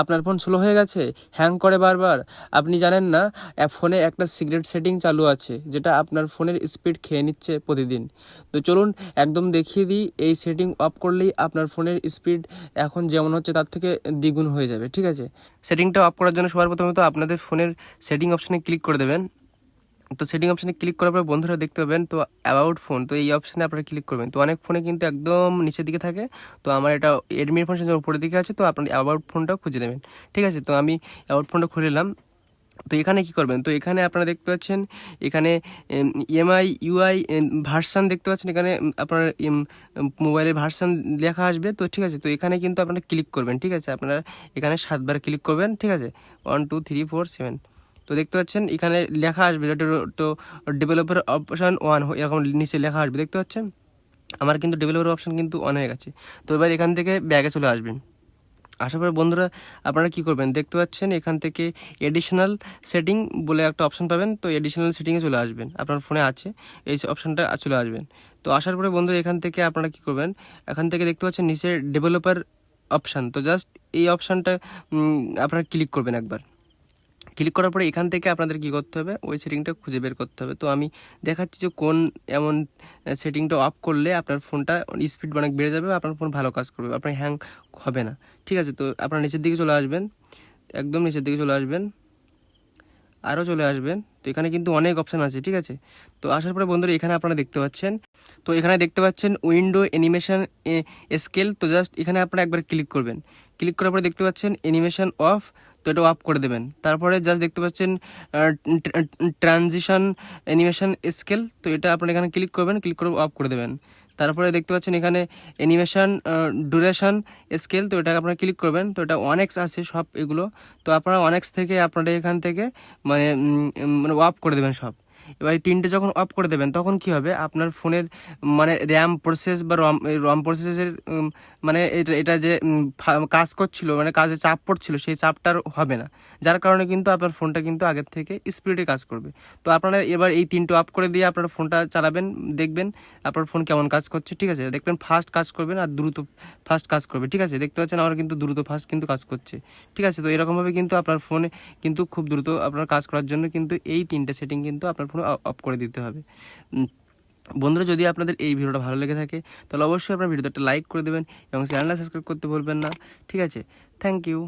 আপনার phone slow হয়ে গেছে? হ্যাং করে বারবার। আপনি জানেন না ফোনে একটা সিগারেট সেটিং চালু আছে, যেটা আপনার ফোনের স্পিড খেয়ে নিচ্ছে প্রতিদিন। তো চলুন একদম দেখিয়ে দিই, এই সেটিং অফ করলেই আপনার ফোনের স্পিড এখন যেমন হচ্ছে, তার থেকে দ্বিগুণ হয়ে যাবে, ঠিক আছে? সেটিংটা অফ করার জন্য সবার প্রথমে তো আপনাদের ফোনের সেটিং অপশানে ক্লিক করে দেবেন। তো সেটিং অপশানে ক্লিক করার পর বন্ধুরা দেখতে পাবেন তো অ্যাবাউট ফোন তো এই অপশানে আপনারা ক্লিক করবেন। তো অনেক ফোনে কিন্তু একদম নিচের দিকে থাকে। তো আমার এটা এডমির ফোন সেটা উপরের দিকে আছে, তো আপনার অ্যাবাউট ফোনটাও খুঁজে নেবেন। ঠিক আছে? তো আমি অ্যাবাউট ফোনটা খুলে নিলাম। তো এখানে কি করবেন? তো এখানে আপনারা দেখতে পাচ্ছেন, এখানে ইএমআই ইউআই ভার্সান দেখতে পাচ্ছেন। এখানে আপনার মোবাইলের ভার্সান লেখা আসবে। তো ঠিক আছে? তো এখানে কিন্তু আপনারা ক্লিক করবেন। ঠিক আছে? আপনারা এখানে সাতবার ক্লিক করবেন। ঠিক আছে? One two three four seven তো দেখতে পাচ্ছেন, এখানে লেখা আসবে তো ডেভেলপার অপশান ওয়ান এরকম নিচে লেখা আসবে, দেখতে পাচ্ছেন? আমার কিন্তু ডেভেলপার অপশান কিন্তু অন হয়ে গেছে। তো এবার এখান থেকে ব্যাগে চলে আসবেন আসার পরে বন্ধুরা আপনারা কি করবেন? দেখতে পাচ্ছেন, এখান থেকে এডিশনাল সেটিং বলে একটা অপশন পাবেন, তো এডিশনাল সেটিংয়ে চলে আসবেন। আপনার ফোনে আছে, এই অপশনটা চলে আসবেন। তো আসার পরে বন্ধুরা এখান থেকে আপনারা কি করবেন? এখান থেকে দেখতে পাচ্ছেন নিচে ডেভেলপার অপশান তো জাস্ট এই অপশানটা আপনারা ক্লিক করবেন একবার। ক্লিক করার পরে এখান থেকে আপনাদের কি করতে হবে? ওই সেটিংটা খুঁজে বের করতে হবে। তো আমি দেখাচ্ছি যে কোন এমন সেটিংটা অফ করলে আপনার ফোনটা স্পিড অনেক বেড়ে যাবে আপনার ফোন ভালো কাজ করবে, আপনার হ্যাং হবে না। ঠিক আছে, তো আপনার নিচের দিকে চলে আসবেন, একদম নিচের দিকে চলে আসবেন আরও চলে আসবেন। তো এখানে কিন্তু অনেক অপশান আছে, ঠিক আছে? তো আসার পরে বন্ধুরা, এখানে আপনারা দেখতে পাচ্ছেন, তো এখানে দেখতে পাচ্ছেন উইন্ডো অ্যানিমেশন স্কেল তো জাস্ট এখানে আপনারা একবার ক্লিক করবেন। ক্লিক করার পরে দেখতে পাচ্ছেন অ্যানিমেশন অফ তো এটা অফ করে দেবেন। তারপরে জাস্ট দেখতে পাচ্ছেন ট্রানজিশন অ্যানিমেশন স্কেল তো এটা আপনারা এখানে ক্লিক করবেন ক্লিক করে অফ করে দেবেন। তারপরে দেখতে পাচ্ছেন এখানে অ্যানিমেশন ডুরেশন স্কেল তো এটা আপনারা ক্লিক করবেন। তো এটা অনেক্স আছে সব এগুলো। তো আপনারা অনেক্স থেকে আপনারা এখান থেকে মানে মানে অফ করে দেবেন সব। এবার তিনটে যখন অফ করে দেবেন, তখন কি হবে? আপনার ফোনের মানে র্যাম প্রসেস বা রম রম প্রসেসের মানে এটা এটা যে কাজ করছিল মানে কাজে চাপ পড়ছিল, সেই চাপটার হবে না। যার কারণে কিন্তু আপনার ফোনটা কিন্তু আগের থেকে স্পিডে কাজ করবে। তো আপনারা এবার এই তিনটে অফ করে দিয়ে আপনার ফোনটা চালাবেন, দেখবেন আপনার ফোন কেমন কাজ করছে, ঠিক আছে? দেখবেন ফাস্ট কাজ করবেন আর দ্রুত ফাস্ট কাজ করবে, ঠিক আছে? দেখতে পাচ্ছেন আমার কিন্তু দ্রুত ফাস্ট কিন্তু কাজ করছে, ঠিক আছে? তো এরকমভাবে কিন্তু আপনার ফোনে কিন্তু খুব দ্রুত আপনার কাজ করার জন্য কিন্তু এই তিনটে সেটিং কিন্তু আপনার ফোনে অফ করে দিতে হবে। বন্ধুরা, যদি আপনাদের এই ভিডিওটা ভালো লেগে থাকে, তাহলে অবশ্যই আপনার ভিডিওটা একটা লাইক করে দেবেন এবং চ্যানেলটা সাবস্ক্রাইব করতে ভুলবেন না। ঠিক আছে? Thank you